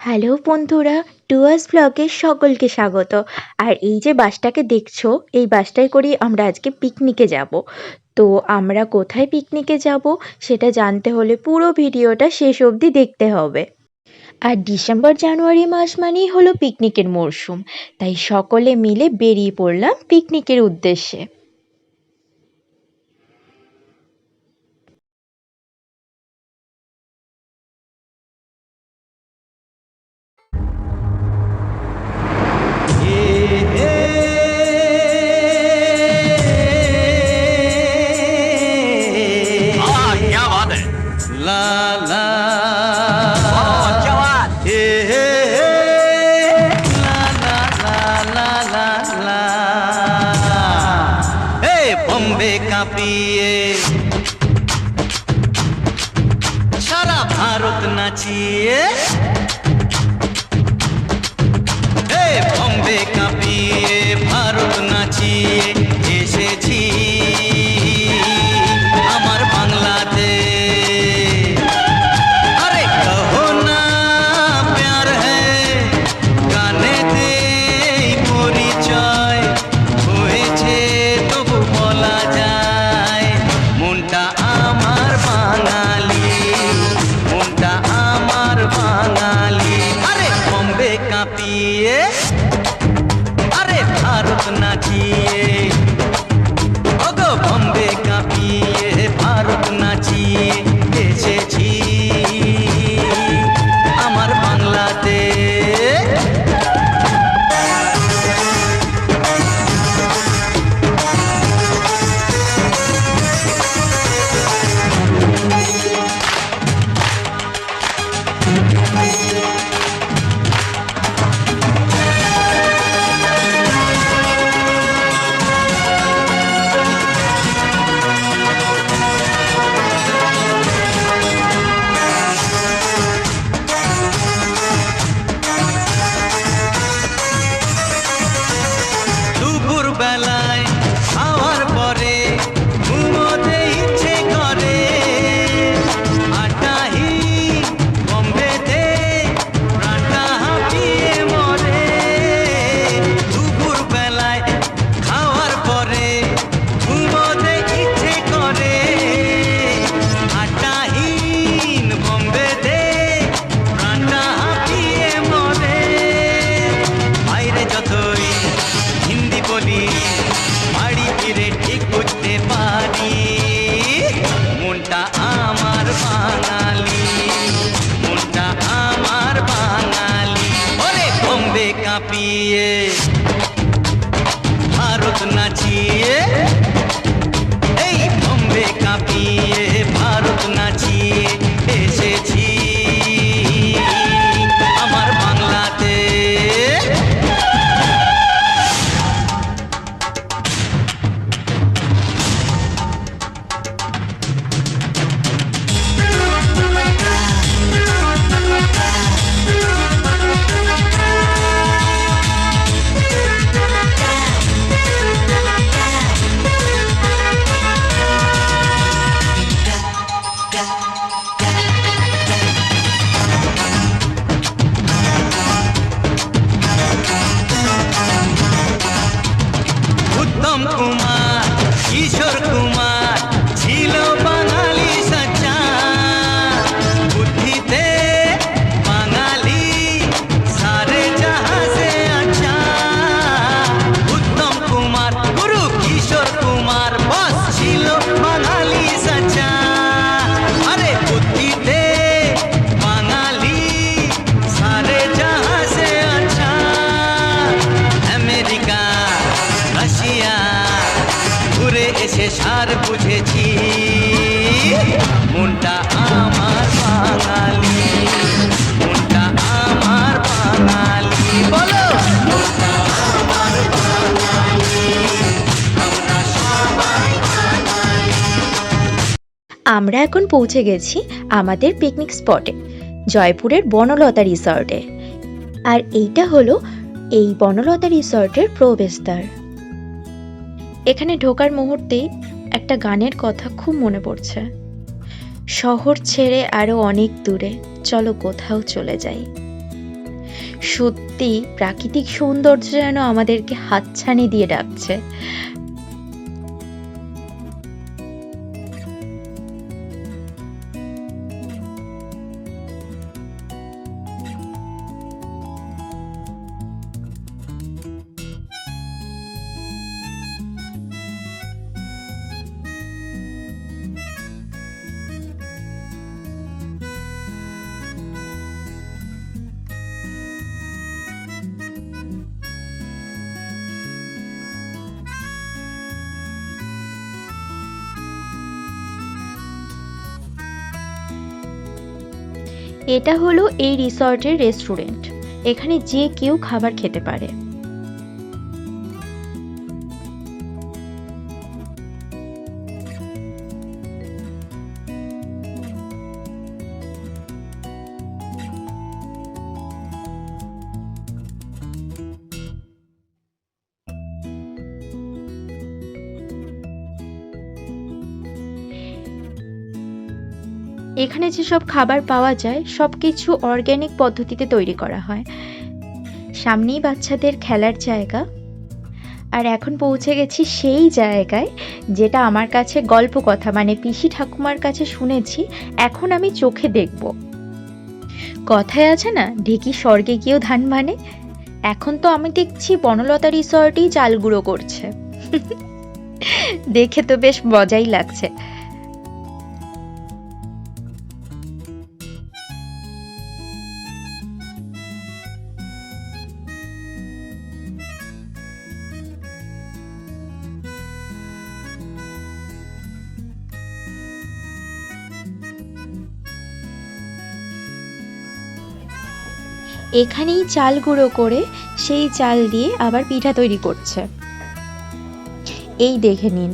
Hello বন্ধুরা towards ব্লগে সকলকে স্বাগত। আর এই যে বাসটাকে দেখছ, এই বাসটায় করেই আমরা আজকে পিকনিকে যাব। তো আমরা কোথায় পিকনিকে যাব, সেটা জানতে হলে পুরো ভিডিওটা শেষ অবধি দেখতে হবে। আর ডিসেম্বর, জানুয়ারি মাস মানেই হলো পিকনিকের মরশুম তাই সকলে মিলে বেরিয়ে পড়লাম পিকনিকের উদ্দেশ্যে। করে কাঁপিয়ে। সারা ভারত নাচিয়ে। হে বম্বে কাঁপিয়ে ভারত নাচিয়ে। মনটা বলি বাড়ি ফিরে ঠিক বুঝতে পারি মনটা আমার বাঙালি মনটা আমার বাঙালি ওরে বম্বে কাঁপিয়ে ভারত নাচিয়ে এই বম্বে কাঁপিয়ে Yeah. আমরা এখন পৌঁছে গেছি আমাদের পিকনিক স্পটে জয়পুরের বনলতা রিসর্টে আর এইটা হলো এই বনলতা রিসর্টের প্রবেশদ্বার। এখানে ঢোকার মুহূর্তেই একটা গানের কথা খুব মনে পড়ছে। শহর ছেড়ে আরও অনেক দূরে, চলো কোথাও চলে যাই। সত্যি প্রাকৃতিক সৌন্দর্য যেন আমাদেরকে হাতছানি দিয়ে ডাকছে। এটা হলো এই রিসর্টের রেস্টুরেন্ট। এখানে যে কেউ খাবার খেতে পারে। এখানে যেসব খাবার পাওয়া যায় সব কিছু অর্গ্যানিক পদ্ধতিতে তৈরি করা হয়। সামনেই বাচ্চাদের খেলার জায়গা। আর এখন পৌঁছে গেছি সেই জায়গায়, যেটা আমার কাছে গল্প কথা মানে পিসি ঠাকুমার কাছে শুনেছি, এখন আমি চোখে দেখব। কথায় আছে না, ঢেকি স্বর্গে গিয়েও ধান মানে? এখন তো আমি দেখছি বনলতা রিসর্টেই চাল গুঁড়ো করছে। দেখে তো বেশ মজাই লাগছে। এখানেই চাল গুঁড়ো করে সেই চাল দিয়ে আবার পিঠা তৈরি করছে। এই দেখে নিন।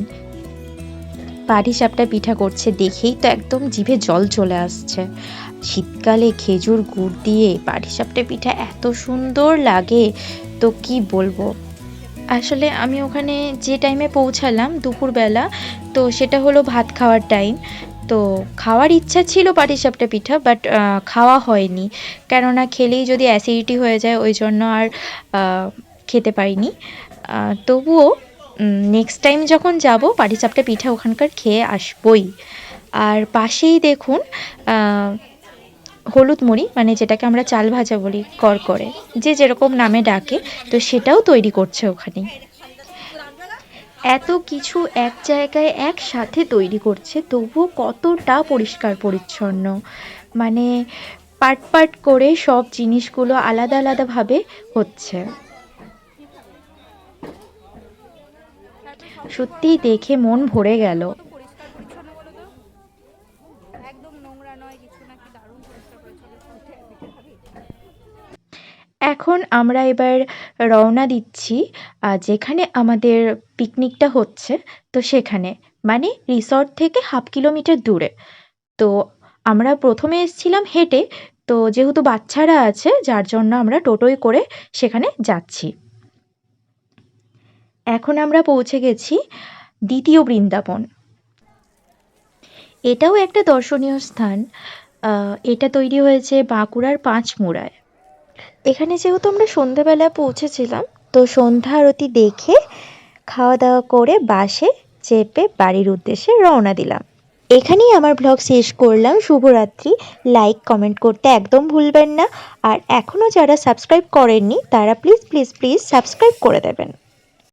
পাটিসাপটা পিঠা করছে দেখেই তো একদম জিভে জল চলে আসছে। শীতকালে খেজুর গুড় দিয়ে পাটিসাপটা পিঠা এত সুন্দর লাগে, তো কি বলব? আসলে আমি ওখানে যে টাইমে পৌঁছালাম দুপুরবেলা, তো সেটা হলো ভাত খাওয়ার টাইম তো খাওয়ার ইচ্ছা ছিল পাটিসাপটা পিঠা বাট খাওয়া হয়নি। কেননা খেলেই যদি অ্যাসিডিটি হয়ে যায়, ওই জন্য আর খেতে পারিনি। তবুও নেক্সট টাইম যখন যাব, পাটিসাপটা পিঠা ওখানকার খেয়ে আসবই। আর পাশেই দেখুন হলুদ মুড়ি মানে যেটাকে আমরা চাল ভাজা বলি করকরে যে যেরকম নামে ডাকে, তো সেটাও তৈরি করছে ওখানে এত কিছু এক জায়গায় একসাথে তৈরি করছে, তবুও কতটা পরিষ্কার পরিচ্ছন্ন। মানে পার্ট পার্ট করে সব জিনিসগুলো আলাদা আলাদাভাবে হচ্ছে। সত্যিই দেখে মন ভরে গেল পরিষ্কার পরিচ্ছন্ন বলো তো একদম নোংরা নয় কিছু না কি দারুণ পরিষ্কার পরিচ্ছন্ন এখন আমরা এবার রওনা দিচ্ছি যেখানে আমাদের পিকনিকটা হচ্ছে। তো সেখানে মানে রিসর্ট থেকে হাফ কিলোমিটার দূরে। তো আমরা প্রথমে এসেছিলাম হেঁটে। তো যেহেতু বাচ্চারা আছে, যার জন্য আমরা টোটোয় করে সেখানে যাচ্ছি। এখন আমরা পৌঁছে গেছি দ্বিতীয় বৃন্দাবন। এটাও একটা দর্শনীয় স্থান। এটা তৈরি হয়েছে বাঁকুড়ার পাঁচমুড়ায়। এখানে যেহেতু আমরা সন্ধ্যাবেলা পৌঁছেছিলাম, তো সন্ধ্যা আরতি দেখে খাওয়া দাওয়া করে বাসে চেপে বাড়ির উদ্দেশ্যে রওনা দিলাম। এখানেই আমার ব্লগ শেষ করলাম। শুভরাত্রি। লাইক কমেন্ট করতে একদম ভুলবেন না। আর এখনও যারা সাবস্ক্রাইব করেননি, তারা প্লিজ প্লিজ প্লিজ সাবস্ক্রাইব করে দেবেন।